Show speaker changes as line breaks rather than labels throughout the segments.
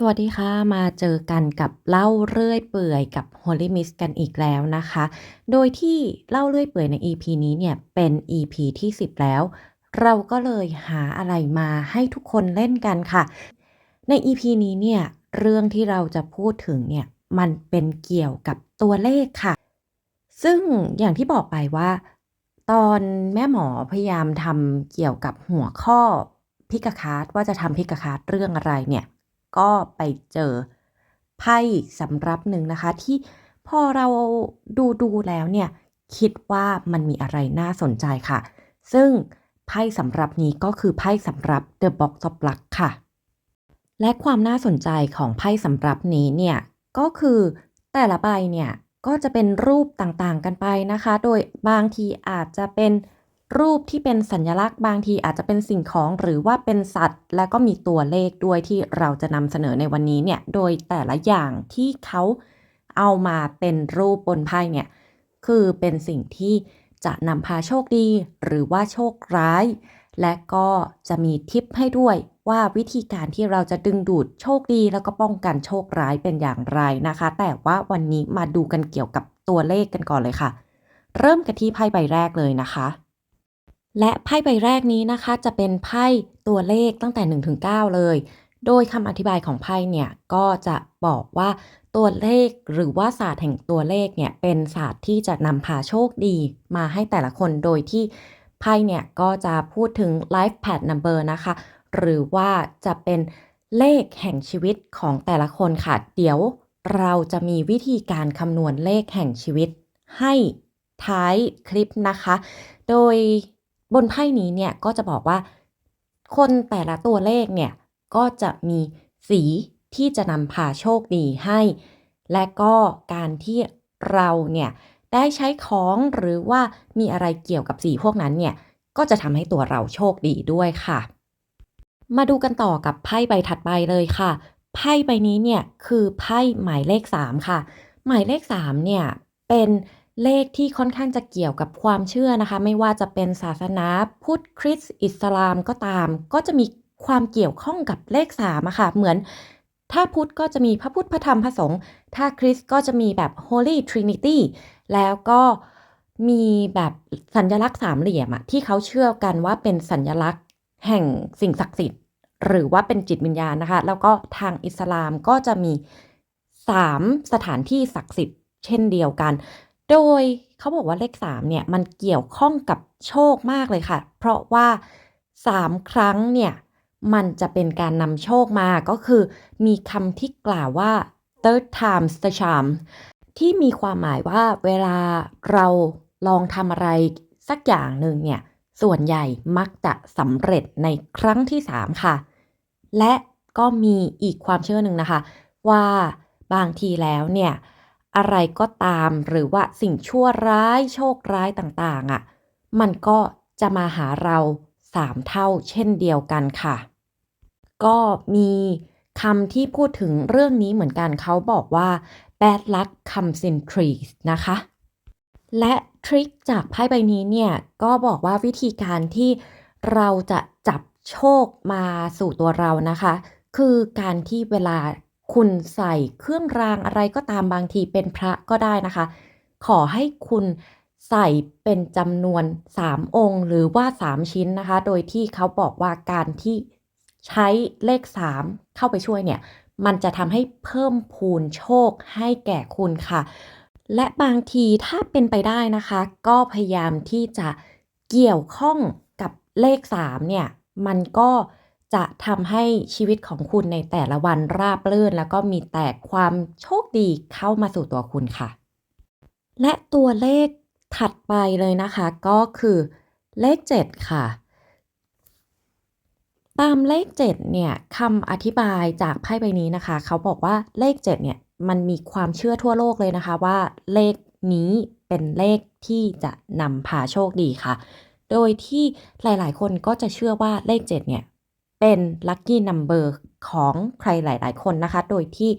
สวัสดีค่ะมาเจอกันกับเล่าเรื่อยเปื่อยกับ Holy Miss กันอีกแล้วนะคะ โดยที่เล่าเรื่อยเปื่อยใน EP นี้เนี่ยเป็น EP ที่ 10 แล้ว เราก็เลยหาอะไรมาให้ทุกคนเล่นกันค่ะ ใน EP นี้เนี่ยเรื่องที่เราจะพูดถึงเนี่ยมันเป็นเกี่ยวกับตัวเลขค่ะ ซึ่งอย่างที่บอกไปว่า ตอนแม่หมอพยายามทำเกี่ยวกับหัวข้อพิกาคาร์ดว่าจะทำพิกาคาร์ดเรื่องอะไรเนี่ย ก็ไปเจอไพ่สำรับหนึ่งนะคะ ที่พอเราดูดูแล้วเนี่ยคิดว่ามันมีอะไรน่าสนใจค่ะ ซึ่งไพ่สำรับนี้ก็คือไพ่สำรับ The Box of Luck ค่ะ และความน่าสนใจของไพ่สำรับนี้เนี่ยก็คือแต่ละใบเนี่ยก็จะเป็นรูปต่างๆกันไปนะคะ โดยบางทีอาจจะเป็น รูปที่เป็นสัญลักษณ์บางทีอาจจะเป็นสิ่งของหรือว่าเป็นสัตว์ และก็มีตัวเลขด้วยที่เราจะนำเสนอในวันนี้เนี่ยโดยแต่ละอย่างที่เขาเอามาเป็นรูปบนไพ่เนี่ยคือเป็นสิ่งที่จะนำพาโชคดี หรือว่าโชคร้าย และก็จะมีทิปให้ด้วยว่าวิธีการที่เราจะดึงดูดโชคดี แล้วก็ป้องกันโชคร้ายเป็นอย่างไรนะคะ แต่ว่าวันนี้มาดูกันเกี่ยวกับตัวเลขกันก่อนเลยค่ะ เริ่มกันที่ไพ่ใบแรกเลยนะคะ และไพ่ใบแรกนี้นะคะ จะเป็นไพ่ตัวเลขตั้งแต่1ถึง9เลย โดยคำอธิบายของไพ่เนี่ยก็จะบอกว่าตัวเลขหรือว่าศาสตร์แห่งตัวเลขเนี่ยเป็นศาสตร์ที่จะนำพาโชคดีมาให้แต่ละคนโดยที่ไพ่เนี่ยก็จะพูดถึง life path number นะคะ หรือว่าจะเป็นเลขแห่งชีวิตของแต่ละคนค่ะ เดี๋ยวเราจะมีวิธีการคำนวณเลขแห่งชีวิตให้ท้ายคลิปนะคะ โดย บนไพ่นี้เนี่ยก็จะบอกว่า คนแต่ละตัวเลขเนี่ยก็จะมีสีที่จะนำพาโชคดีให้ และก็การที่เราเนี่ยได้ใช้ของหรือว่ามีอะไรเกี่ยวกับสีพวกนั้นเนี่ยก็จะทำให้ตัวเราโชคดีด้วยค่ะ มาดูกันต่อกับไพ่ใบถัดไปเลยค่ะ ไพ่ใบนี้เนี่ยคือไพ่หมายเลข 3 ค่ะ หมายเลข 3 เนี่ยเป็น เลขที่ค่อนข้างจะเกี่ยวกับความเชื่อนะคะ ไม่ว่าจะเป็นศาสนาพุทธคริสต์อิสลามก็ตาม ก็จะมีความเกี่ยวข้องกับเลข3อะค่ะเหมือนถ้าพุทธก็จะมีพระพุทธพระธรรมพระสงฆ์ถ้าคริสต์ก็จะมีแบบ Holy Trinity แล้วก็มีแบบสัญลักษณ์สามเหลี่ยมอะที่เขาเชื่อกันว่าเป็นสัญลักษณ์แห่งสิ่งศักดิ์สิทธิ์ หรือว่าเป็นจิตวิญญาณนะคะ แล้วก็ทางอิสลามก็จะมีสามสถานที่ศักดิ์สิทธิ์เช่นเดียวกัน โดยเขาบอกว่าเลข3เนี่ยมันเกี่ยวข้องกับโชคมากเลยค่ะ เพราะว่า 3 ครั้งเนี่ยมันจะเป็นการนำโชคมาก็คือ มีคำที่กล่าวว่า third time's the charm ที่มีความหมายว่าเวลาเราลองทำอะไรสักอย่างหนึ่งเนี่ยส่วนใหญ่มักจะสำเร็จในครั้งที่ 3 ค่ะ และก็มีอีกความเชื่อหนึ่งนะคะ ว่าบางทีแล้วเนี่ย อะไรก็ตาม หรือว่าสิ่งชั่วร้ายโชคร้ายต่างๆอะ่ะมันก็จะมาหาเราสามเท่าเช่นเดียวกันค่ะ ก็มีคำที่พูดถึงเรื่องนี้เหมือนกันเขาบอกว่า bad luck comes in threes นะคะ และทริคจากไพ่ใบนี้เนี่ยก็บอกว่าวิธีการที่เราจะจับโชคมาสู่ตัวเรานะคะ คือการที่เวลา คุณใส่เครื่องรางอะไรก็ตามบางทีเป็นพระก็ได้นะคะ ขอให้คุณใส่เป็นจำนวน 3 องค์ หรือว่า 3 ชิ้นนะคะ โดยที่เขาบอกว่าการที่ใช้เลข 3 เข้าไปช่วยเนี่ย มันจะทำให้เพิ่มพูนโชคให้แก่คุณค่ะ และบางทีถ้าเป็นไปได้นะคะ ก็พยายามที่จะเกี่ยวข้องกับเลข 3 เนี่ย มันก็ จะทำให้ชีวิตของคุณในแต่ละวันราบรื่น แล้วก็มีแต่ความโชคดีเข้ามาสู่ตัวคุณค่ะ และตัวเลขถัดไปเลยนะคะ ก็คือเลข 7 ค่ะ ตามเลข 7 เนี่ยคำอธิบายจากไพ่ใบนี้นะคะ เขาบอกว่าเลข 7 เนี่ยมันมีความเชื่อทั่วโลกเลยนะคะว่าเลขนี้เป็นเลขที่จะนำพาโชคดีค่ะ โดยที่หลายๆ คนก็จะเชื่อว่าเลข 7 เนี่ย เป็นลัคกี้นัมเบอร์ของใครหลาย ๆ คนนะคะ โดยที่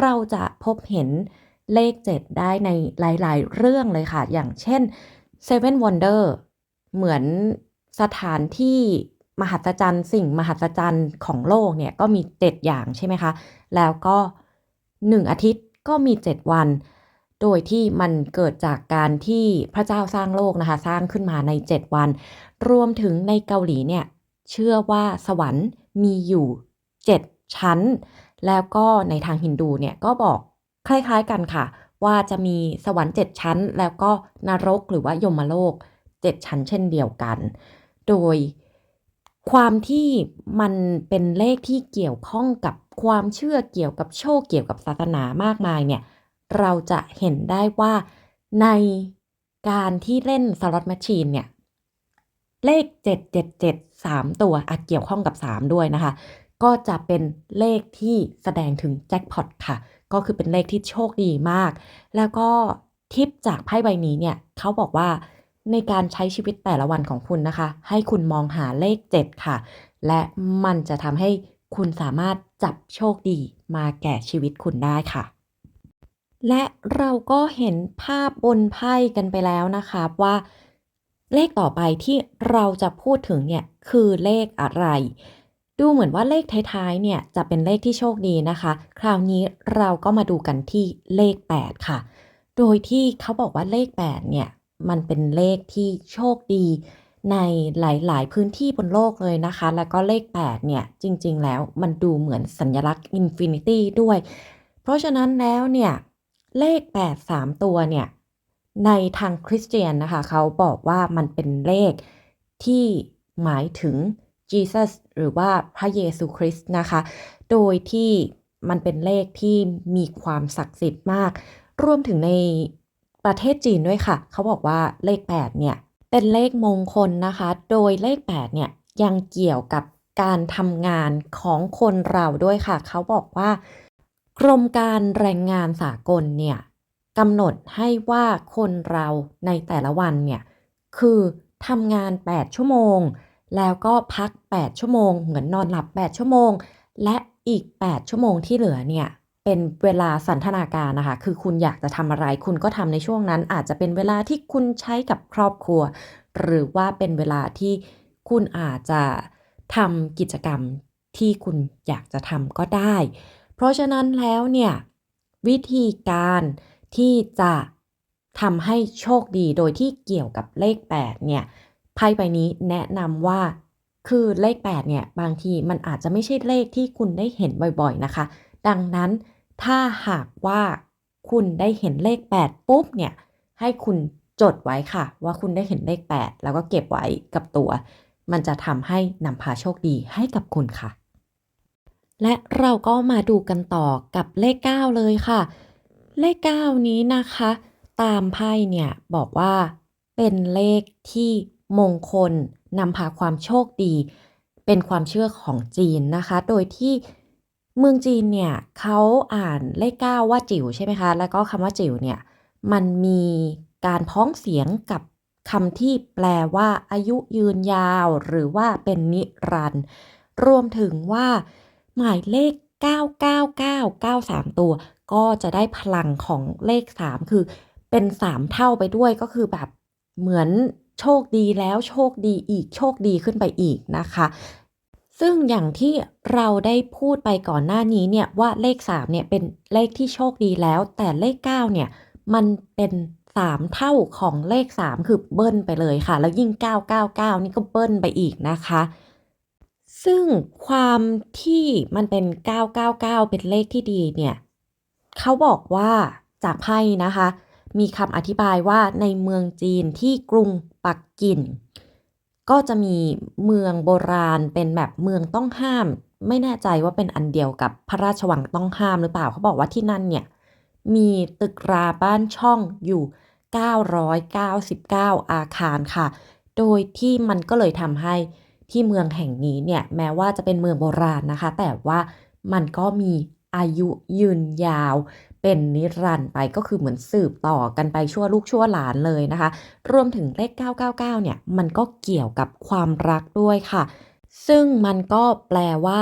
เราจะพบเห็นเลข 7 ได้ในหลาย ๆ เรื่องเลยค่ะ อย่างเช่น Seven Wonder เหมือนสถานที่มหัศจรรย์ สิ่งมหัศจรรย์ของโลกเนี่ย ก็มี 7 อย่างใช่ไหมคะ แล้วก็ 1 อาทิตย์ก็มี 7 วัน โดยที่มันเกิดจากการที่พระเจ้าสร้างโลกนะคะ สร้างขึ้นมาใน 7 วัน รวมถึงในเกาหลีเนี่ย เชื่อว่าสวรรค์มีอยู่ 7 ชั้น แล้วก็ในทางฮินดูเนี่ยก็บอกคล้ายๆกันค่ะ ว่าจะมีสวรรค์ 7 ชั้น แล้วก็นรกหรือว่ายมโลก 7 ชั้นเช่นเดียวกัน โดยความที่มันเป็นเลขที่เกี่ยวข้องกับความเชื่อเกี่ยวกับโชคเกี่ยวกับศาสนามากมายเนี่ยเราจะเห็นได้ว่าในการที่เล่นสล็อตแมชชีนเนี่ย เลข 777 3 ตัวอาจเกี่ยวข้องกับ 3 ด้วยนะคะ ก็จะเป็นเลขที่แสดงถึงแจ็คพอตค่ะ ก็คือเป็นเลขที่โชคดีมาก แล้วก็ทิปจากไพ่ใบนี้เนี่ยเขาบอกว่าในการใช้ชีวิตแต่ละวันของคุณนะคะ ให้คุณมองหาเลข 7 ค่ะ และมันจะทำให้คุณสามารถจับโชคดีมาแก่ชีวิตคุณได้ค่ะ และเราก็เห็นภาพบนไพ่กันไปแล้วนะคะว่า เลขต่อไปที่เราจะพูดถึงเนี่ยคือเลขอะไร ดูเหมือนว่าเลขท้ายๆเนี่ยจะเป็นเลขที่โชคดีนะคะ คราวนี้เราก็มาดูกันที่เลข 8 ค่ะ โดยที่เขาบอกว่าเลข 8 เนี่ยมันเป็นเลขที่โชคดีในหลาย ๆ พื้นที่บนโลกเลยนะคะ แล้วก็เลข 8 เนี่ย จริง ๆ แล้วมันดูเหมือนสัญลักษณ์อินฟินิตี้ด้วย เพราะฉะนั้นแล้วเนี่ย เลข 8 3 ตัวเนี่ย ในทางคริสเตียนนะคะ เขาบอกว่ามันเป็นเลขที่หมายถึง Jesus หรือว่าพระเยซูคริสต์นะคะ โดยที่มันเป็นเลขที่มีความศักดิ์สิทธิ์มาก รวมถึงในประเทศจีนด้วยค่ะ เขาบอกว่าเลข 8 เนี่ย เป็นเลขมงคลนะคะ โดยเลข 8 เนี่ย ยังเกี่ยวกับการทำงานของคนเราด้วยค่ะ เขาบอกว่ากรมการแรงงานสากลเนี่ย กำหนดให้ว่าคนเราในแต่ละวันเนี่ยคือทำงาน 8 ชั่วโมง แล้วก็พัก 8 ชั่วโมง เหมือนนอนหลับ 8 ชั่วโมง และอีก 8 ชั่วโมงที่เหลือเนี่ยเป็นเวลาสันทนาการนะคะ คือคุณอยากจะทำอะไร คุณก็ทำในช่วงนั้น อาจจะเป็นเวลาที่คุณใช้กับครอบครัว หรือว่าเป็นเวลาที่คุณอาจจะทำกิจกรรมที่คุณอยากจะทำก็ได้ เพราะฉะนั้นแล้วเนี่ยวิธีการ ที่จะทำให้โชคดีโดยที่เกี่ยวกับเลข 8 เนี่ยไพ่ใบนี้แนะนำว่าคือเลข 8 เนี่ย บางทีมันอาจจะไม่ใช่เลขที่คุณได้เห็นบ่อยๆนะคะ ดังนั้นถ้าหากว่าคุณได้เห็นเลข 8 ปุ๊บเนี่ย ให้คุณจดไว้ค่ะ ว่าคุณได้เห็นเลข 8 แล้วก็เก็บไว้กับตัว มันจะทำให้นำพาโชคดีให้กับคุณค่ะ และเราก็มาดูกันต่อกับเลข 9 เลยค่ะ เลข 9 นี้นะคะ ตามไพ่เนี่ยบอกว่าเป็นเลขที่มงคลนำพาความโชคดี เป็นความเชื่อของจีนนะคะ โดยที่เมืองจีนเนี่ยเขาอ่านเลข 9 ว่าจิ๋วใช่ไหมคะ แล้วก็คำว่าจิ๋วเนี่ยมันมีการพ้องเสียงกับคำที่แปลว่าอายุยืนยาว หรือว่าเป็นนิรันดร์รวมถึงว่า หมายเลข 99993 ตัว ก็จะได้พลังของเลข 3 คือเป็น 3 เท่าไปด้วยก็คือแบบเหมือนโชคดีแล้วโชคดีอีกโชคดีขึ้นไปอีกนะคะ ซึ่งอย่างที่เราได้พูดไปก่อนหน้านี้เนี่ยว่าเลข 3 เนี่ยเป็นเลขที่โชคดีแล้ว แต่เลข 9 เนี่ยมันเป็น3เท่าของเลข3คือเบิ้ลไปเลยค่ะ แล้วยิ่ง999นี่ก็เบิ้ลไปอีกนะคะ ซึ่งความที่มันเป็น 999 เป็นเลขที่ดีเนี่ย เขาบอกว่าจากไพ่นะคะ มีคำอธิบายว่าในเมืองจีนที่กรุงปักกิ่นก็จะมีเมืองโบราณเป็นแบบเมืองต้องห้าม ไม่แน่ใจว่าเป็นอันเดียวกับพระราชวังต้องห้ามหรือเปล่า เขาบอกว่าที่นั่นเนี่ย มีตึกราบ้านช่องอยู่ 999 อาคารค่ะ โดยที่มันก็เลยทำให้ ที่เมืองแห่งนี้เนี่ยแม้ว่าจะเป็นเมืองโบราณนะคะ แต่ว่ามันก็มีอายุยืนยาว เป็นนิรันดร์ไปก็คือเหมือนสืบต่อกันไปชั่วลูกชั่วหลานเลยนะคะ รวมถึงเลข 999 เนี่ยมันก็เกี่ยวกับความรักด้วยค่ะ ซึ่งมันก็แปลว่า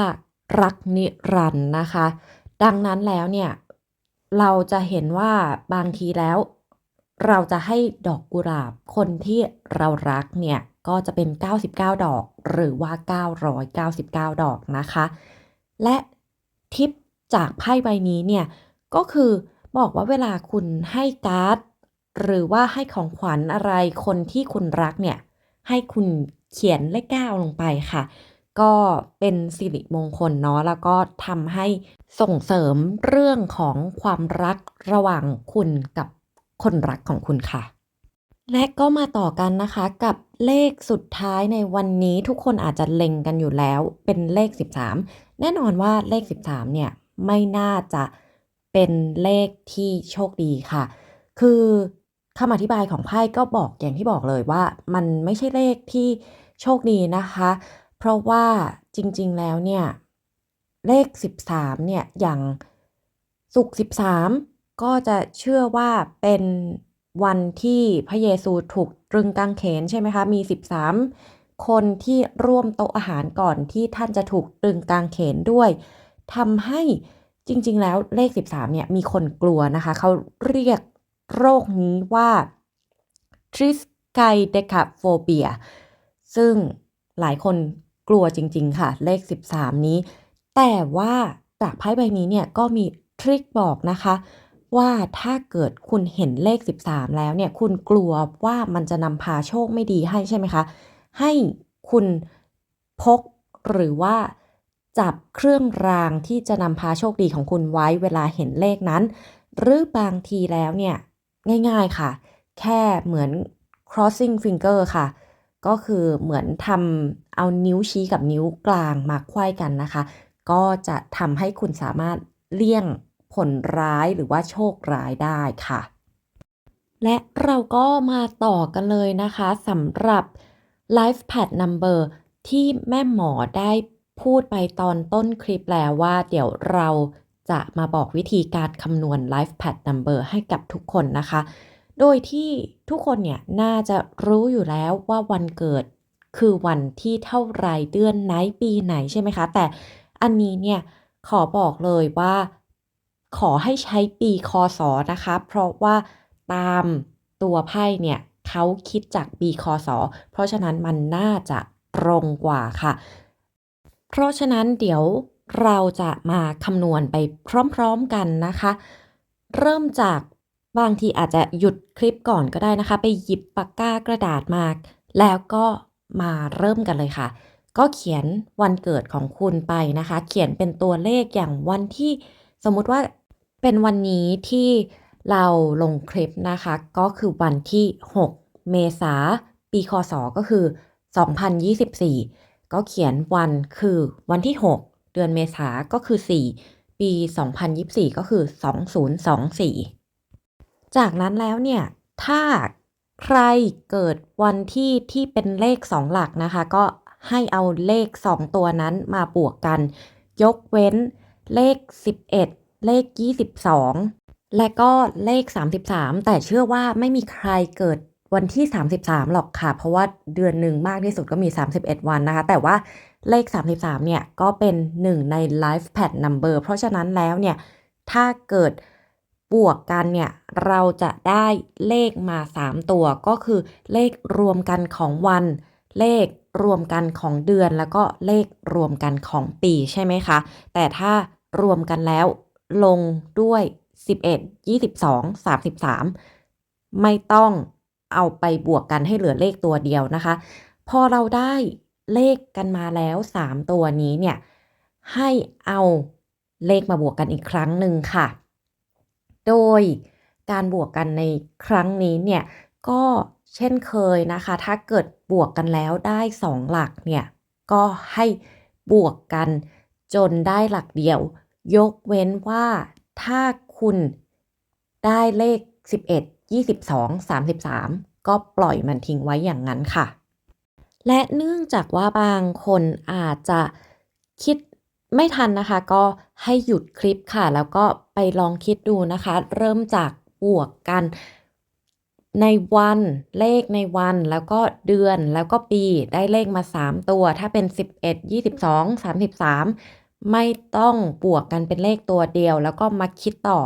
รักนิรันดร์นะคะ ดังนั้นแล้วเนี่ยเราจะเห็นว่าบางทีแล้ว เราจะให้ดอกกุหลาบคนที่เรารักเนี่ย ก็จะเป็น 99 ดอก หรือว่า 999 ดอกนะคะ และทิปจากไพ่ใบนี้เนี่ย ก็คือบอกว่าเวลาคุณให้การ์ด หรือว่าให้ของขวัญอะไรคนที่คุณรักเนี่ย ให้คุณเขียนเลข9ลงไปค่ะ ก็เป็นสิริมงคลเนาะแล้วก็ทำให้ส่งเสริมเรื่องของความรักระหว่างคุณกับคนรักของคุณค่ะ และก็มาต่อกันนะคะกับ เลขสุดท้ายในวันนี้ทุกคนอาจจะเล็งกันอยู่แล้ว เป็นเลข 13 แน่นอนว่าเลข 13 เนี่ยไม่น่าจะเป็นเลขที่โชคดีค่ะ คือคำอธิบายของไพ่ก็บอกอย่างที่บอกเลยว่า มันไม่ใช่เลขที่โชคดีนะคะ เพราะว่าจริงๆแล้วเนี่ย เลข 13 เนี่ยอย่างศุก13 ก็จะเชื่อว่าเป็น วันที่พระเยซูถูกตรึงกางเขนใช่ไหมคะ มี 13 คนที่ร่วมโต๊ะอาหารก่อนที่ท่านจะถูกตรึงกางเขนด้วยทำให้จริง ๆ แล้วเลข 13 เนี่ยมีคนกลัวนะคะ เขาเรียกโรคนี้ว่า triskaidekaphobia ซึ่งหลายคนกลัวจริง ๆ ค่ะ เลข 13 นี้ แต่ว่าจากไพ่ใบนี้เนี่ยก็มีทริคบอกนะคะ ว่าถ้าเกิดคุณเห็นเลข 13 แล้วเนี่ยคุณกลัวว่ามันจะนำพาโชคไม่ดีให้ใช่ไหมคะ ให้คุณพกหรือว่าจับเครื่องรางที่จะนำพาโชคดีของคุณไว้เวลาเห็นเลขนั้น หรือบางทีแล้วเนี่ยง่ายๆค่ะ แค่เหมือน crossing finger ค่ะ ก็คือเหมือนทำเอานิ้วชี้กับนิ้วกลางมาไขว้กันนะคะ ก็จะทำให้คุณสามารถเลี่ยง ผลร้ายหรือว่าโชคร้ายได้ค่ะ และเราก็มาต่อกันเลยนะคะสำหรับ Life Pad Number ที่แม่หมอได้พูดไปตอนต้นคลิปแล้วว่าเดี๋ยวเราจะมาบอกวิธีการคำนวณ Life Pad Number ให้กับทุกคนนะคะ โดยที่ทุกคนเนี่ยน่าจะรู้อยู่แล้วว่าวันเกิดคือวันที่เท่าไรเดือนไหนปีไหนใช่ไหมคะ แต่อันนี้เนี่ยขอบอกเลยว่า ขอให้ใช้ปีคศนะคะ เพราะว่าตามตัวไพ่เนี่ยเขาคิดจากปีคศ เพราะฉะนั้นมันน่าจะตรงกว่าค่ะ เพราะฉะนั้นเดี๋ยวเราจะมาคำนวณไปพร้อมๆกันนะคะ เริ่มจากบางทีอาจจะหยุดคลิปก่อนก็ได้นะคะ ไปหยิบปากกากระดาษมาแล้วก็มาเริ่มกันเลยค่ะ ก็เขียนวันเกิดของคุณไปนะคะ เขียนเป็นตัวเลขอย่างวันที่ สมมุติว่าเป็นวันนี้ที่เราลงคลิปนะคะ ก็คือวันที่ 6 เมษาปีคศก็คือ 2024 ก็เขียนวันคือวันที่ 6 เดือนเมษาก็คือ 4 ปี 2024 ก็คือ 2024 จากนั้นแล้วเนี่ย ถ้าใครเกิดวันที่ที่เป็นเลข 2 หลักนะคะ ก็ให้เอาเลข 2 ตัวนั้นมาบวกกัน ยกเว้น เลข 11 เลข 22 และก็เลข 33 แต่เชื่อว่าไม่มีใครเกิดวันที่ 33 หรอกค่ะ เพราะว่าเดือนหนึ่งมากที่สุดก็มี 31 วันนะคะ แต่ว่าเลข 33 เนี่ย ก็เป็นหนึ่งใน Life Pad Number เพราะฉะนั้นแล้วเนี่ย ถ้าเกิดบวกกันเนี่ย เราจะได้เลขมา 3 ตัว ก็คือเลขรวมกันของวัน เลขรวมกันของเดือน แล้วก็เลขรวมกันของปีใช่ไหมคะ แต่ถ้า รวมกันแล้ว ลงด้วย 11 22 33 ไม่ต้องเอาไปบวกกันให้เหลือเลขตัวเดียวนะคะ พอเราได้เลขกันมาแล้ว 3 ตัวนี้เนี่ย ให้เอาเลขมาบวกกันอีกครั้งหนึ่งค่ะ โดยการบวกกันในครั้งนี้เนี่ย ก็เช่นเคยนะคะ ถ้าเกิดบวกกันแล้วได้ 2 หลักเนี่ย ก็ให้บวกกัน จนได้หลักเดียว ยกเว้นว่าถ้าคุณได้เลข 11 22 33 ก็ปล่อยมันทิ้งไว้อย่างนั้นค่ะ และเนื่องจากว่าบางคนอาจจะคิดไม่ทันนะคะ ก็ให้หยุดคลิปค่ะ แล้วก็ไปลองคิดดูนะคะ เริ่มจากบวกกัน ในวันเลขในวันแล้วก็เดือนแล้วก็ปีได้เลขมา 3 ตัว ถ้าเป็น 11 22 33 ไม่ต้องบวกกันเป็นเลขตัวเดียว แล้วก็มาคิดต่อ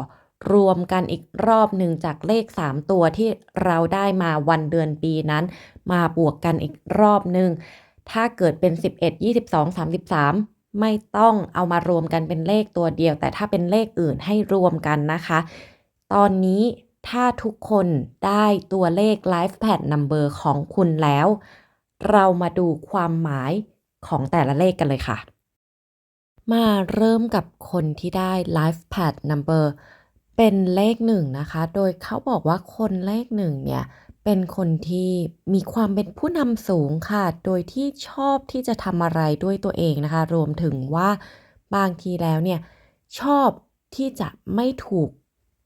รวมกันอีกรอบหนึ่งจากเลข 3 ตัวที่เราได้มาวันเดือนปีนั้น มาบวกกันอีกรอบหนึ่งถ้าเกิดเป็น 11 22 33 ไม่ต้องเอามารวมกันเป็นเลขตัวเดียว แต่ถ้าเป็นเลขอื่นให้รวมกันนะคะ ตอนนี้ ถ้าทุกคนได้ตัวเลข Life Pad Number ของคุณแล้ว เรามาดูความหมายของแต่ละเลขกันเลยค่ะ มาเริ่มกับคนที่ได้ Life Pad Number เป็นเลขหนึ่งนะคะ โดยเขาบอกว่าคนเลขหนึ่งเนี่ย เป็นคนที่มีความเป็นผู้นำสูงค่ะ โดยที่ชอบที่จะทำอะไรด้วยตัวเองนะคะ รวมถึงว่าบางทีแล้วเนี่ย ชอบที่จะไม่ถูก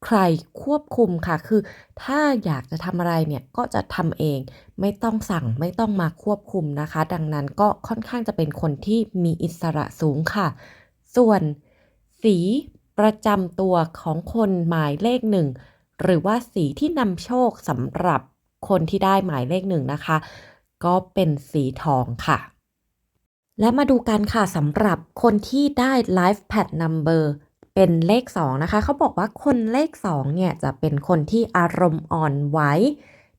ใครควบคุมค่ะ คือถ้าอยากจะทำอะไรเนี่ยก็จะทำเอง ไม่ต้องสั่งไม่ต้องมาควบคุมนะคะ ดังนั้นก็ค่อนข้างจะเป็นคนที่มีอิสระสูงค่ะ ส่วนสีประจำตัวของคนหมายเลขหนึ่งหรือว่าสีที่นำโชคสำหรับคนที่ได้หมายเลขหนึ่งนะคะ ก็เป็นสีทองค่ะ และมาดูกันค่ะสำหรับคนที่ได้ Life Pad Number เป็นเลข 2 นะคะ เขาบอกว่าคนเลข 2 เนี่ยจะเป็นคนที่อารมณ์อ่อนไหว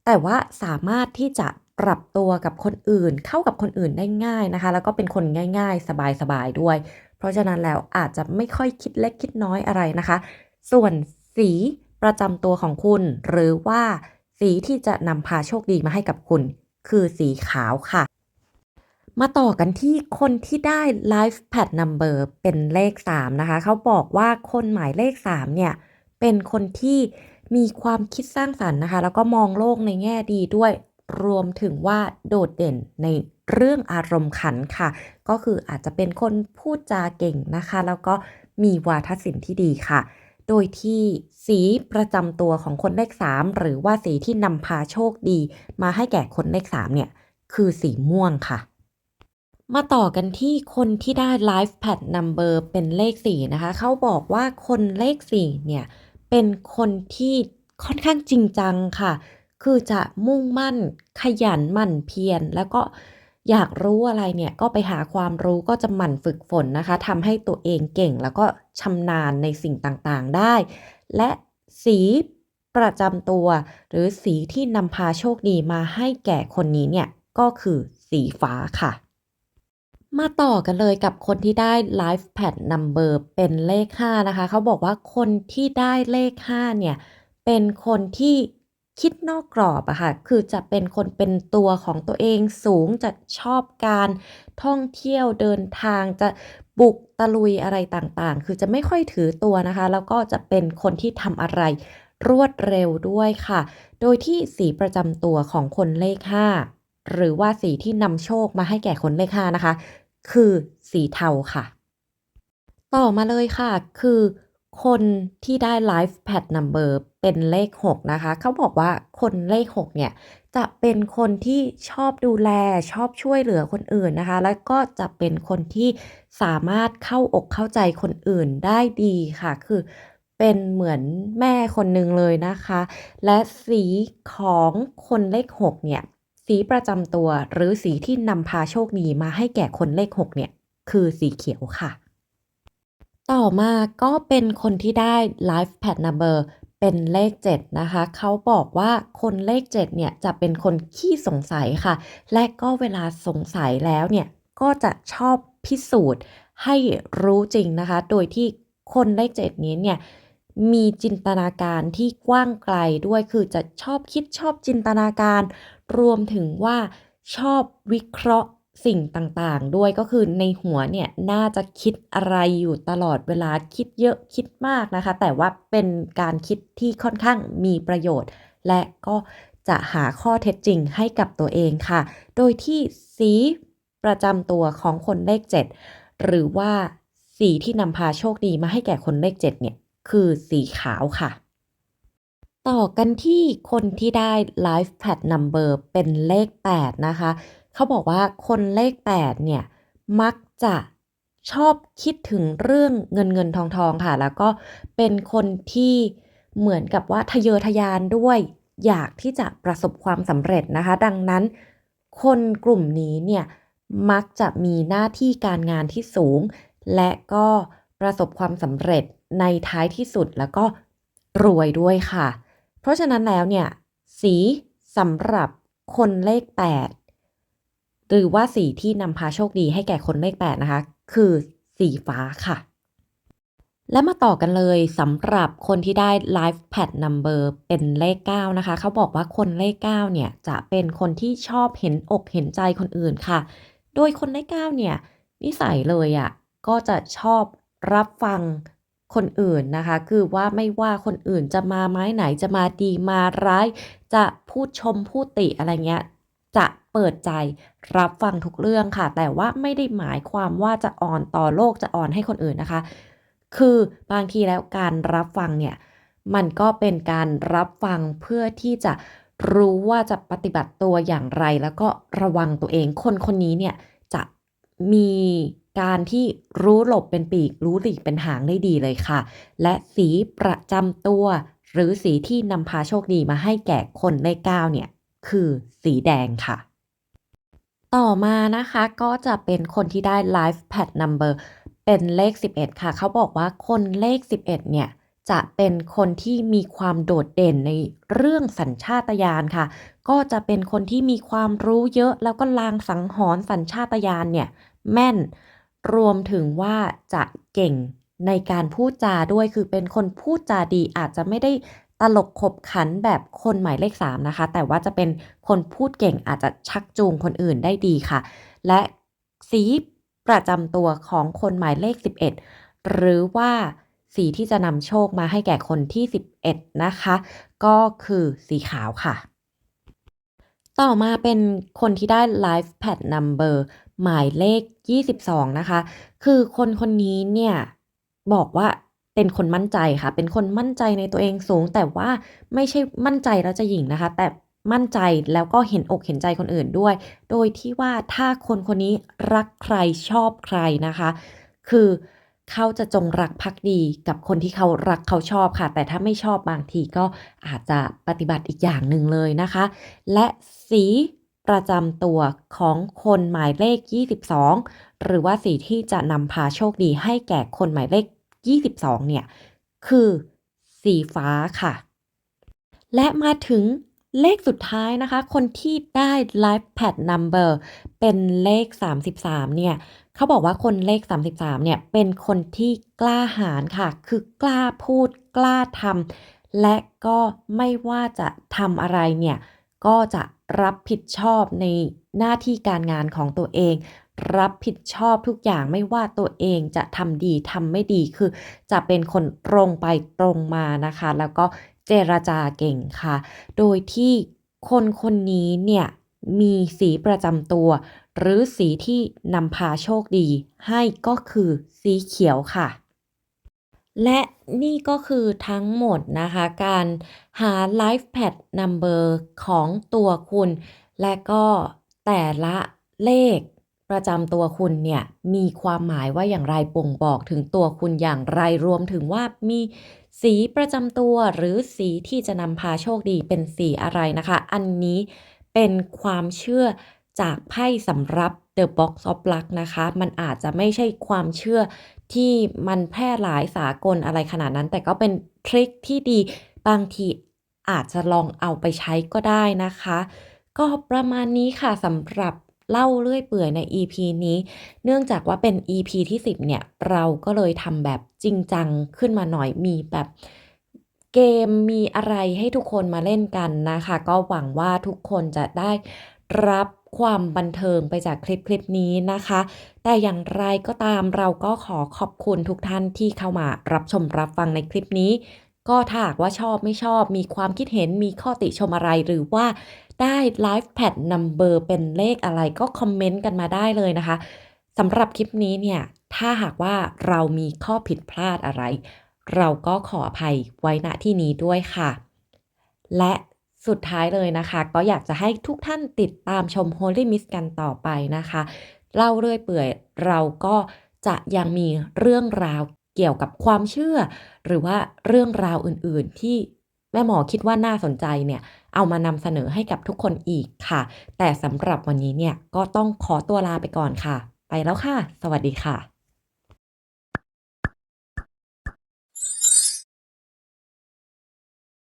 แต่ว่าสามารถที่จะปรับตัวกับคนอื่น เข้ากับคนอื่นได้ง่ายนะคะ แล้วก็เป็นคนง่าย ๆ สบายๆด้วย เพราะฉะนั้นแล้วอาจจะไม่ค่อยคิดเล็กคิดน้อยอะไรนะคะ ส่วนสีประจำตัวของคุณ หรือว่าสีที่จะนำพาโชคดีมาให้กับคุณ คือสีขาวค่ะ มาต่อกันที่คนที่ได้ Life Pad Number เป็นเลข 3 นะคะ เขาบอกว่าคนหมายเลข 3 เนี่ย เป็นคนที่มีความคิดสร้างสรรค์นะคะ แล้วก็มองโลกในแง่ดีด้วย รวมถึงว่าโดดเด่นในเรื่องอารมณ์ขันค่ะ ก็คืออาจจะเป็นคนพูดจาเก่งนะคะ แล้วก็มีวาทศิลป์ที่ดีค่ะ โดยที่สีประจำตัวของคนเลข 3 หรือว่าสีที่นำพาโชคดี มาให้แก่คนเลข 3 เนี่ย คือสีม่วงค่ะ มาต่อกันที่คนที่ได้ Life Pad Number เป็นเลข 4 นะคะ เขาบอกว่าคนเลข 4 เนี่ย เป็นคนที่ค่อนข้างจริงจังค่ะ คือจะมุ่งมั่น ขยันหมั่นเพียร แล้วก็อยากรู้อะไรเนี่ย ก็ไปหาความรู้ก็จะหมั่นฝึกฝนนะคะทำให้ตัวเองเก่ง แล้วก็ชำนาญในสิ่งต่างๆได้ และสีประจำตัว หรือสีที่นำพาโชคดีมาให้แก่คนนี้เนี่ย ก็คือสีฟ้าค่ะ มาต่อกันเลยกับคนที่ได้ Life Pad Number เป็นเลข 5 นะคะ เขาบอกว่าคนที่ได้เลข 5 เนี่ย เป็นคนที่คิดนอกกรอบอะค่ะ คือจะเป็นคนเป็นตัวของตัวเองสูงจะชอบการท่องเที่ยวเดินทางจะบุกตะลุยอะไรต่างๆ คือจะไม่ค่อยถือตัวนะคะ แล้วก็จะเป็นคนที่ทำอะไรรวดเร็วด้วยค่ะ โดยที่สีประจำตัวของคนเลข 5 หรือว่าสีที่นำโชคมาให้แก่คนเลข5นะคะ คือสีเทาค่ะ ต่อมาเลยค่ะ คือคนที่ได้ Life Pad Number เป็นเลข 6 นะคะ เขาบอกว่าคนเลข 6 เนี่ย จะเป็นคนที่ชอบดูแลชอบช่วยเหลือคนอื่นนะคะ แล้วก็จะเป็นคนที่สามารถเข้าอกเข้าใจคนอื่นได้ดีค่ะ คือเป็นเหมือนแม่คนหนึ่งเลยนะคะ และสีของคนเลข 6 เนี่ย สีประจำตัวหรือสีที่นำพาโชคดีมาให้แก่คนเลข6เนี่ย คือสีเขียวค่ะ ต่อมาก็เป็นคนที่ได้ Life Pad Number เป็นเลข 7 นะคะ เขาบอกว่าคนเลข 7 เนี่ย จะเป็นคนขี้สงสัยค่ะ และก็เวลาสงสัยแล้วเนี่ย ก็จะชอบพิสูจน์ให้รู้จริงนะคะ โดยที่คนเลข 7 นี้เนี่ย มีจินตนาการที่กว้างไกลด้วยคือจะชอบคิดชอบจินตนาการ รวมถึงว่าชอบวิเคราะห์สิ่งต่างๆ ด้วยก็คือในหัวเนี่ยน่าจะคิดอะไรอยู่ตลอดเวลาคิดเยอะคิดมากนะคะ แต่ว่าเป็นการคิดที่ค่อนข้างมีประโยชน์ และก็จะหาข้อเท็จจริงให้กับตัวเองค่ะ โดยที่สีประจำตัวของคนเลข 7 หรือว่าสีที่นำพาโชคดีมาให้แก่คนเลข 7 เนี่ย คือสีขาวค่ะ ต่อกันที่คนที่ได้ Life Pad Number เป็นเลข 8 นะคะ เขาบอกว่าคนเลข 8 เนี่ย มักจะชอบคิดถึงเรื่องเงินๆทองๆค่ะ แล้วก็เป็นคนที่เหมือนกับว่าทะเยอทะยานด้วย อยากที่จะประสบความสำเร็จนะคะ ดังนั้น คนกลุ่มนี้เนี่ยมักจะมีหน้าที่การงานที่สูง และก็ประสบความสำเร็จ ในท้ายที่สุดแล้วก็รวยด้วยค่ะ เพราะฉะนั้นแล้วเนี่ย สีสำหรับคนเลข 8 หรือว่าสีที่นำพาโชคดีให้แก่คนเลข 8 นะคะ คือสีฟ้าค่ะ และมาต่อกันเลยสำหรับคนที่ได้ Life Pad Number เป็นเลข 9 นะคะ เขาบอกว่าคนเลข 9 เนี่ย จะเป็นคนที่ชอบเห็นอกเห็นใจคนอื่นค่ะ โดยคนเลข 9 เนี่ย นิสัยเลยอะ่ะ ก็จะชอบรับฟัง คนอื่นนะคะ คือว่าไม่ว่าคนอื่นจะมาไม้ไหนจะมาดีมาร้าย จะพูดชมพูดติอะไรเงี้ย จะเปิดใจรับฟังทุกเรื่องค่ะ แต่ว่าไม่ได้หมายความว่าจะอ่อนต่อโลกจะอ่อนให้คนอื่นนะคะ คือบางทีแล้วการรับฟังเนี่ยมันก็เป็นการรับฟังเพื่อที่จะรู้ว่าจะปฏิบัติตัวอย่างไร แล้วก็ระวังตัวเองคนคนนี้เนี่ย มีการที่รู้หลบเป็นปีก รู้หลีกเป็นหางได้ดีเลยค่ะ และสีประจำตัว หรือสีที่นำพาโชคดีมาให้แก่คนเลข9เนี่ย คือสีแดงค่ะ ต่อมานะคะก็จะเป็นคนที่ได้ Life Pad Number เป็นเลข 11 ค่ะ เขาบอกว่าคนเลข 11 เนี่ย จะเป็นคนที่มีความโดดเด่นในเรื่องสัญชาตญาณค่ะ ก็จะเป็นคนที่มีความรู้เยอะ แล้วก็ลางสังหรณ์สัญชาตญาณเนี่ยแม่น รวมถึงว่าจะเก่งในการพูดจาด้วยคือเป็นคนพูดจาดีอาจจะไม่ได้ตลกขบขันแบบคนหมายเลข3นะคะ แต่ว่าจะเป็นคนพูดเก่งอาจจะชักจูงคนอื่นได้ดีค่ะ และสีประจำตัวของคนหมายเลข 11 หรือว่า สีที่จะนำโชคมาให้แก่คนที่ 11 นะคะ ก็คือสีขาวค่ะ ต่อมาเป็นคนที่ได้ Life Pad Number หมายเลข 22 นะคะ คือคนคนนี้เนี่ย บอกว่าเป็นคนมั่นใจค่ะ เป็นคนมั่นใจในตัวเองสูง แต่ว่าไม่ใช่มั่นใจแล้วจะหยิ่งนะคะ แต่มั่นใจแล้วก็เห็นอกเห็นใจคนอื่นด้วย โดยที่ว่าถ้าคนคนนี้รักใครชอบใครนะคะ คือเเขาจะจงรักภักดีกับคนที่เขารักเขาชอบค่ะ แต่ถ้าไม่ชอบบางทีก็อาจจะปฏิบัติอีกอย่างหนึ่งเลยนะคะ และสีประจำตัวของคนหมายเลข 22 หรือว่าสีที่จะนำพาโชคดีให้แก่คนหมายเลข 22 เนี่ย คือสีฟ้าค่ะ และมาถึง เลขสุดท้ายนะคะ คนที่ได้ Life Pad Number เป็นเลข 33 เนี่ยเขาบอกว่าคนเลข 33 เนี่ย เป็นคนที่กล้าหาญค่ะ คือกล้าพูดกล้าทำและก็ไม่ว่าจะทำอะไรเนี่ย ก็จะรับผิดชอบในหน้าที่การงานของตัวเอง รับผิดชอบทุกอย่างไม่ว่าตัวเองจะทำดีทำไม่ดีคือ จะเป็นคนตรงไปตรงมานะคะ แล้วก็ เจรจาเก่งค่ะ โดยที่คนคนนี้เนี่ยมีสีประจำตัว หรือสีที่นำพาโชคดี ให้ก็คือสีเขียวค่ะ และนี่ก็คือทั้งหมดนะคะ การหา Life Pad Number ของตัวคุณ และก็แต่ละเลข ประจำตัวคุณเนี่ยมีความหมายว่าอย่างไรบ่งบอกถึงตัวคุณอย่างไรรวมถึงว่ามีสีประจำตัวหรือสีที่จะนำพาโชคดีเป็นสีอะไรนะคะ อันนี้เป็นความเชื่อจากไพ่สำรับ The Box of Luck นะคะ มันอาจจะไม่ใช่ความเชื่อที่มันแพร่หลายสากลอะไรขนาดนั้น แต่ก็เป็นทริคที่ดีบางทีอาจจะลองเอาไปใช้ก็ได้นะคะ ก็ประมาณนี้ค่ะสำหรับ เล่าเรื่อยเปื่อยใน EP นี้ เนื่องจากว่าเป็น EP ที่ 10 เนี่ย เราก็เลยทำแบบจริงจังขึ้นมาหน่อยมีแบบเกมมีอะไรให้ทุกคนมาเล่นกันนะคะ ก็หวังว่าทุกคนจะได้รับความบันเทิงไปจากคลิปคลิปนี้นะคะ แต่อย่างไรก็ตามเราก็ขอขอบคุณทุกท่านที่เข้ามารับชมรับฟังในคลิปนี้ ก็ถ้าหากว่าชอบไม่ชอบมีความคิดเห็นมีข้อติชมอะไรหรือว่า ได้ Life Pad Number เป็นเลขอะไรก็คอมเมนต์กันมาได้เลยนะคะสำหรับคลิปนี้เนี่ย ถ้าหากว่าเรามีข้อผิดพลาดอะไร เราก็ขออภัยไว้ณที่นี้ด้วยค่ะ และสุดท้ายเลยนะคะ ก็อยากจะให้ทุกท่านติดตามชม Holy Miss กันต่อไปนะคะเล่าเรื่อยเปื่อยเราก็จะยังมีเรื่องราวเกี่ยวกับความเชื่อ หรือว่าเรื่องราวอื่นๆที่ ม่หมอคิดว่าน่าสนใจเนี่ย เอามานำเสนอให้กับทุกคนอีกค่ะ แต่สำหรับวันนี้เนี่ยก็ต้องขอตัวลาไปก่อนค่ะ ไปแล้วค่ะ สวัสดีค่ะ